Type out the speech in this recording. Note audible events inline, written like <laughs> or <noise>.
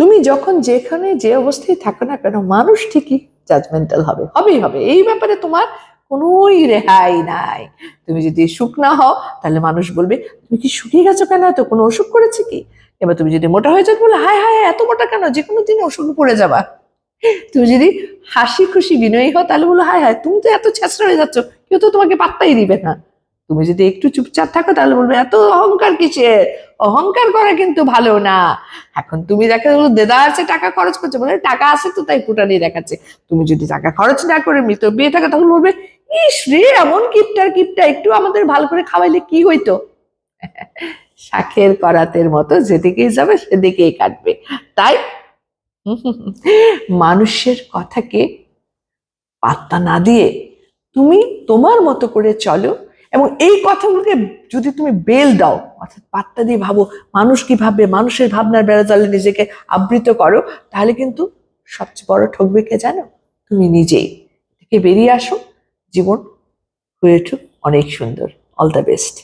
তুমি যখন যেখানে যে অবস্থায় থাকো না কেন, মানুষ ঠিকই জাজমেন্টাল হবে। হবেই হবে। এই ব্যাপারে তোমার কোনোই রেহাই নাই। তুমি যদি সুখ না হও, তাহলে মানুষ বলবে, তুমি কি শুকিয়ে গেছো কেন? এত কোনো অসুখ করেছে কি? এবার তুমি যদি মোটা হয়ে যাও বলে, হায় হায় এত মোটা কেন? যে কোনো দিন অসুখ পড়ে যাবা। তুমি যদি হাসি খুশি বিনয়ী হও, তাহলে বলো, হায় হায়, তুমি তো এত ছেঁচড়া হয়ে যাচ্ছ, কেউ তো তোমাকে পাত্তাই দিবে না। তুমি যদি একটু চুপচাপ থাকো, তাহলে বলবে, এত অহংকার কিসের? অহংকার করা কিন্তু ভালো না। এখন তুমি দেখা দেদা আছে, টাকা খরচ করছে। বলে, টাকা আছে তো, তাই ফুটানি দেখাচ্ছে। তুমি যদি টাকা খরচ না করে মৃত বিয়ে থাকে, তখন বলবে, ইস রে, এমন কিপটার কিপটা, একটু আমাদের ভালো করে খাওয়াইলে কি হইতো? <laughs> শাখের করাতের মতো যেদিকেই যাবে, সেদিকেই কাটবে। তাই মানুষের কথাকে পাত্তা না দিয়ে তুমি তোমার মতো করে চলো এবং এই কথাগুলোকে যদি তুমি বেল দাও, অর্থাৎ পাত্তা দিয়ে ভাবো, মানুষ কি ভাববে, মানুষের ভাবনার বেড়া জালে নিজেকে আবৃত করো, তাহলে কিন্তু সবচেয়ে বড় ঠকবে কে জানো? তুমি নিজেই। থেকে বেরিয়ে আসো, জীবন হয়ে উঠুক, অনেক সুন্দর। All the best